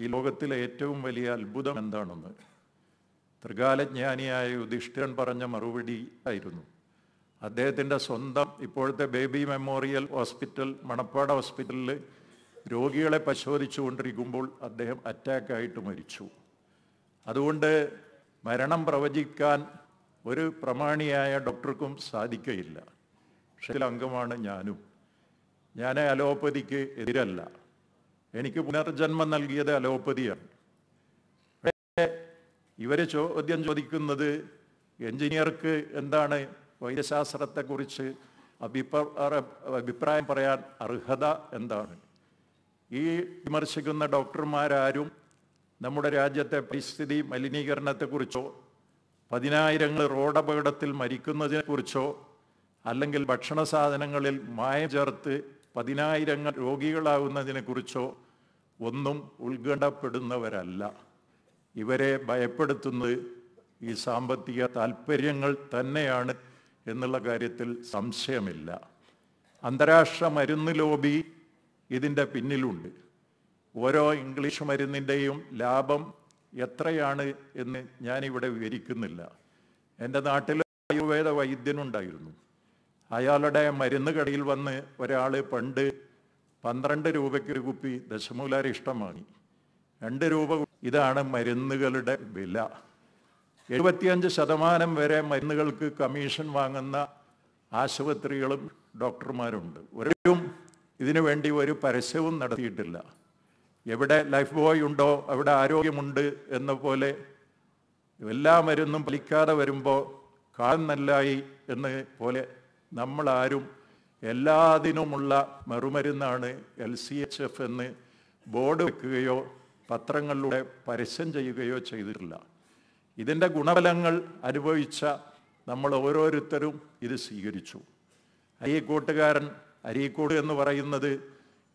ഈ ലോകത്തിലെ ഏറ്റവും വലിയ അത്ഭുതം എന്താണെന്ന് ത്രികാലജ്ഞാനിയായ യുധിഷ്ഠിരൻ പറഞ്ഞ മറുപടി ആയിരുന്നു. അദ്ദേഹത്തിന്റെ സ്വന്തം ഇപ്പോഴത്തെ ബേബി മെമ്മോറിയൽ ഹോസ്പിറ്റൽ മണപ്പാട ഹോസ്പിറ്റലിൽ രോഗികളെ പരിശോധിച്ചു കൊണ്ടിരിക്കുമ്പോൾ അദ്ദേഹം അറ്റാക്കായിട്ട് മരിച്ചു. അതുകൊണ്ട് മരണം പ്രവചിക്കാൻ ഒരു പ്രമാണിയായ ഡോക്ടർക്കും സാധിക്കയില്ല. പക്ഷേ അംഗമാണ് ഞാനും. ഞാൻ അലോപ്പതിക്ക് എതിരല്ല. എനിക്ക് പുനർജന്മം നൽകിയത് അലോപ്പതിയാണ്. ഇവരെ ചോദ്യം ചോദിക്കുന്നത് എഞ്ചിനീയർക്ക് എന്താണ് വൈദ്യശാസ്ത്രത്തെക്കുറിച്ച് അഭിപ്രായ അഭിപ്രായം പറയാൻ അർഹത എന്താണ്? ഈ വിമർശിക്കുന്ന ഡോക്ടർമാരാരും നമ്മുടെ രാജ്യത്തെ പരിസ്ഥിതി മലിനീകരണത്തെക്കുറിച്ചോ പതിനായിരങ്ങൾ റോഡപകടത്തിൽ മരിക്കുന്നതിനെക്കുറിച്ചോ അല്ലെങ്കിൽ ഭക്ഷണ സാധനങ്ങളിൽ മായം ചേർത്ത് പതിനായിരങ്ങൾ രോഗികളാകുന്നതിനെക്കുറിച്ചോ ഒന്നും ഉത്കണ്ഠപ്പെടുന്നവരല്ല. ഇവരെ ഭയപ്പെടുത്തുന്നത് ഈ സാമ്പത്തിക താല്പര്യങ്ങൾ തന്നെയാണ് എന്നുള്ള കാര്യത്തിൽ സംശയമില്ല. അന്താരാഷ്ട്ര മരുന്ന് ലോബി ഇതിന്റെ പിന്നിലുണ്ട്. ഓരോ ഇംഗ്ലീഷ് മരുന്നിന്റെയും ലാഭം എത്രയാണ് എന്ന് ഞാനിവിടെ വിവരിക്കുന്നില്ല. എന്റെ നാട്ടിൽ ആയുർവേദ വൈദ്യനുണ്ടായിരുന്നു അയാളുടെ മരുന്ന് കടയിൽ വന്ന് ഒരാൾ പണ്ട് പന്ത്രണ്ട് രൂപയ്ക്ക് ഒരു കുപ്പി ദശമൂലാരി ഇഷ്ടം വാങ്ങി. രണ്ട് രൂപ ഇതാണ് മരുന്നുകളുടെ വില. എഴുപത്തിയഞ്ച് ശതമാനം വരെ മരുന്നുകൾക്ക് കമ്മീഷൻ വാങ്ങുന്ന ആശുപത്രികളും ഡോക്ടർമാരുണ്ട്. ഒരും ഇതിനു വേണ്ടി ഒരു പരസ്യവും നടത്തിയിട്ടില്ല. എവിടെ ലൈഫ് ബോയ് ഉണ്ടോ അവിടെ ആരോഗ്യമുണ്ട് എന്ന പോലെ എല്ലാ മരുന്നും പലിക്കാതെ വരുമ്പോൾ കാണുന്നല്ലായി എന്ന് പോലെ നമ്മളാരും എല്ലാത്തിനുമുള്ള മറുമരുന്നാണ് എൽ സി എച്ച് എഫ് എന്ന് ബോർഡ് വെക്കുകയോ പത്രങ്ങളിലൂടെ പരസ്യം ചെയ്യുകയോ ചെയ്തിട്ടില്ല. ഇതിന്റെ ഗുണഫലങ്ങൾ അനുഭവിച്ച നമ്മൾ ഓരോരുത്തരും ഇത് സ്വീകരിച്ചു. അരീക്കോട്ടുകാരൻ അരീക്കോട് എന്ന് പറയുന്നത്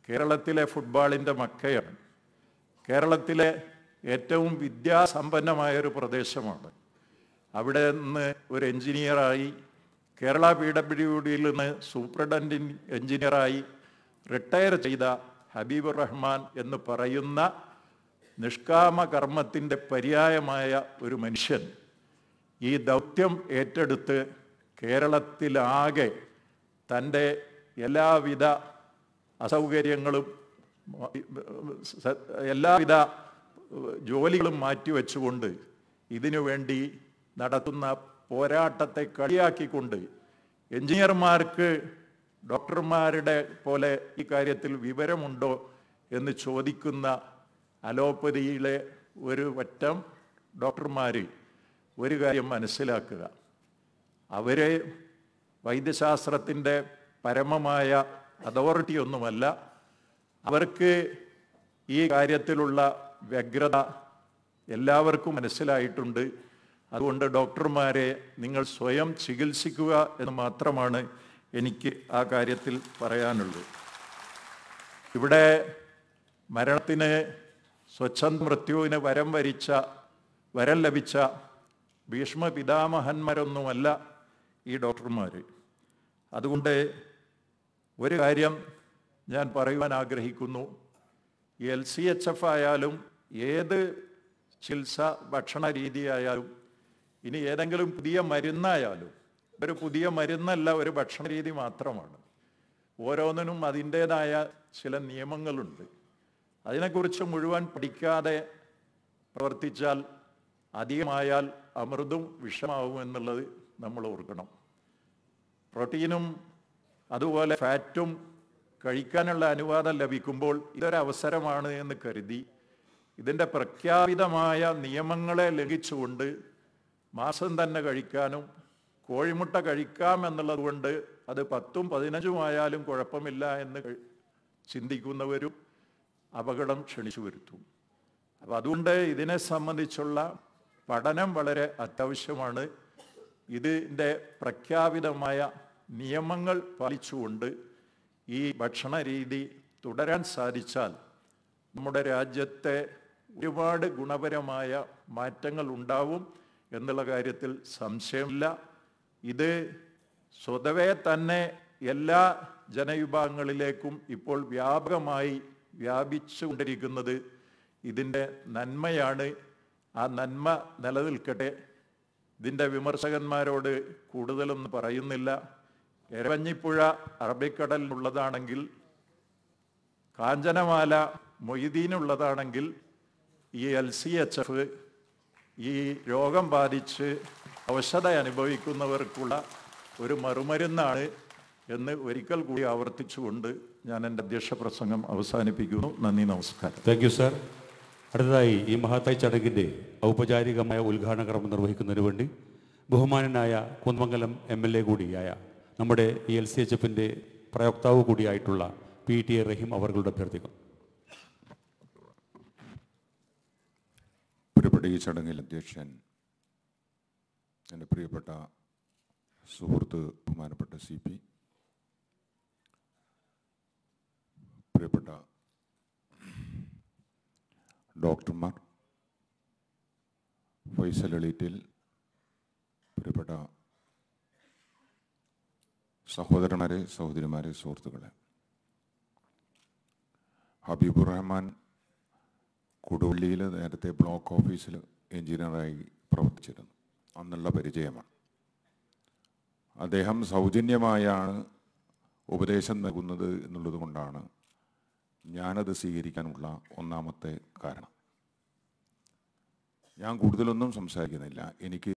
കേരളത്തിലെ ഫുട്ബോളിന്റെ മക്കയാണ്. കേരളത്തിലെ ഏറ്റവും വിദ്യാസമ്പന്നമായൊരു പ്രദേശമാണ്. അവിടെ നിന്ന് ഒരു എഞ്ചിനീയറായി കേരള പി ഡബ്ല്യു ഡിയിൽ നിന്ന് സൂപ്രണ്ടന്റ് എഞ്ചിനീയറായി റിട്ടയർ ചെയ്ത ഹബീബ് റഹ്മാൻ എന്ന് പറയുന്ന നിഷ്കാമ കർമ്മത്തിന്റെ പര്യായമായ ഒരു മനുഷ്യൻ ഈ ദൗത്യം ഏറ്റെടുത്ത് കേരളത്തിലാകെ തന്റെ എല്ലാവിധ അസൗകര്യങ്ങളും എല്ലാവിധ ജോലികളും മാറ്റിവെച്ചുകൊണ്ട് ഇതിനു വേണ്ടി നടത്തുന്ന പോരാട്ടത്തെ കളിയാക്കിക്കൊണ്ട് എഞ്ചിനീയർമാർക്ക് ഡോക്ടർമാരുടെ പോലെ ഈ കാര്യത്തിൽ വിവരമുണ്ടോ എന്ന് ചോദിക്കുന്ന അലോപ്പതിയിലെ ഒരു വറ്റം ഡോക്ടർമാർ ഒരു കാര്യം മനസ്സിലാക്കുക. അവരെ വൈദ്യശാസ്ത്രത്തിന്റെ പരമമായ അതോറിറ്റി ഒന്നുമല്ല അവർക്ക് ഈ കാര്യത്തിലുള്ള വ്യഗ്രത എല്ലാവർക്കും മനസ്സിലായിട്ടുണ്ട്. അതുകൊണ്ട് ഡോക്ടർമാരെ നിങ്ങൾ സ്വയം ചികിത്സിക്കുക എന്ന് മാത്രമാണ് എനിക്ക് ആ കാര്യത്തിൽ പറയാനുള്ളത്. ഇവിടെ മരണത്തിന് സ്വച്ഛന്ദ മൃത്യുവിന് വരം വരിച്ച വരം ലഭിച്ച ഭീഷ്മ പിതാമഹന്മാരൊന്നുമല്ല ഈ ഡോക്ടർമാർ അതുകൊണ്ട് ഒരു കാര്യം ഞാൻ പറയുവാൻ ആഗ്രഹിക്കുന്നു. എൽ സി എച്ച് എഫ് ആയാലും ഏത് ചികിത്സ ഭക്ഷണ രീതിയായാലും ഇനി ഏതെങ്കിലും പുതിയ മരുന്നായാലും ഒരു പുതിയ മരുന്നല്ല ഒരു ഭക്ഷണ രീതി മാത്രമാണ്. ഓരോന്നിനും അതിന്റേതായ ചില നിയമങ്ങളുണ്ട്. അതിനെക്കുറിച്ച് മുഴുവൻ പഠിക്കാതെ പ്രവർത്തിച്ചാൽ അധികമായാൽ അമൃതും വിഷമാവും എന്നുള്ളത് നമ്മൾ ഓർക്കണം. പ്രോട്ടീനും അതുപോലെ ഫാറ്റും കഴിക്കാനുള്ള അനുവാദം ലഭിക്കുമ്പോൾ ഇതൊരവസരമാണ് എന്ന് കരുതി ഇതിന്റെ പ്രഖ്യാപിതമായ നിയമങ്ങളെ ലംഘിച്ചുകൊണ്ട് മാസം തന്നെ കഴിക്കാനും കോഴിമുട്ട കഴിക്കാം എന്നുള്ളത് കൊണ്ട് അത് പത്തും പതിനഞ്ചും ആയാലും കുഴപ്പമില്ല എന്ന് ചിന്തിക്കുന്നവരും അപകടം ക്ഷണിച്ചു വരുത്തും. അപ്പം അതുകൊണ്ട് ഇതിനെ സംബന്ധിച്ചുള്ള പഠനം വളരെ അത്യാവശ്യമാണ്. ഇതിന്റെ പ്രഖ്യാപിതമായ നിയമങ്ങൾ പാലിച്ചുകൊണ്ട് ഈ ഭക്ഷണ രീതി തുടരാൻ സാധിച്ചാൽ നമ്മുടെ രാജ്യത്തെ ഒരുപാട് ഗുണപരമായ മാറ്റങ്ങൾ ഉണ്ടാവും. എന്നുള്ള കാര്യത്തിൽ സംശയമില്ല. ഇത് സ്വതവേ തന്നെ എല്ലാ ജനവിഭാഗങ്ങളിലേക്കും ഇപ്പോൾ വ്യാപകമായി വ്യാപിച്ചുകൊണ്ടിരിക്കുന്നത് ഇതിന്റെ നന്മയാണ്. ആ നന്മ നിലനിൽക്കട്ടെ. ഇതിന്റെ വിമർശകന്മാരോട് കൂടുതലൊന്നും പറയുന്നില്ല. എരവഞ്ഞിപ്പുഴ അറബിക്കടലിനുള്ളതാണെങ്കിൽ കാഞ്ചനമാല മൊയ്തീനുള്ളതാണെങ്കിൽ ഈ എൽ സി എച്ച് എഫ് ഈ രോഗം ബാധിച്ച് അവശത അനുഭവിക്കുന്നവർക്കുള്ള ഒരു മറുമരുന്നാണ് എന്ന് ഒരിക്കൽ കൂടി ആവർത്തിച്ചുകൊണ്ട് ഞാൻ എന്റെ അധ്യക്ഷ പ്രസംഗം അവസാനിപ്പിക്കുന്നു. നന്ദി നമസ്കാരം. താങ്ക് യു സാർ അടുത്തതായി ഈ മഹത്തായ ചടങ്ങിന്റെ ഔപചാരികമായ ഉദ്ഘാടന കർമ്മം നിർവഹിക്കുന്നതിന് വേണ്ടി ബഹുമാനനായ കുന്മംഗലം എം എൽ എ കൂടിയായ നമ്മുടെ ഈ എൽ സി എച്ച് എഫിന്റെ പ്രയോക്താവ് കൂടിയായിട്ടുള്ള പി ടി എ റഹീം അവർകളുടെ അഭ്യർത്ഥിക്കും പ്രിയപ്പെട്ട ഈ ചടങ്ങിൽ അധ്യക്ഷൻ എന്റെ പ്രിയപ്പെട്ട സുഹൃത്ത് ബഹുമാനപ്പെട്ട സി പി പ്രിയപ്പെട്ട ഡോക്ടർമാർ ഫൈസൽ എളീറ്റിൽ പ്രിയപ്പെട്ട സഹോദരന്മാരെ സഹോദരിമാരെ സുഹൃത്തുക്കളെ ഹബീബുർ റഹ്മാൻ കൊടുവള്ളിയിൽ നേരത്തെ ബ്ലോക്ക് ഓഫീസിൽ എഞ്ചിനീയറായി പ്രവർത്തിച്ചിരുന്നു. അന്നുള്ള പരിചയമാണ്. അദ്ദേഹം സൗജന്യമായാണ് ഉപദേശം നൽകുന്നത് എന്നുള്ളത് കൊണ്ടാണ് ഞാനത് സ്വീകരിക്കാനുള്ള ഒന്നാമത്തെ കാരണം. ഞാൻ കൂടുതലൊന്നും സംസാരിക്കുന്നില്ല. എനിക്ക്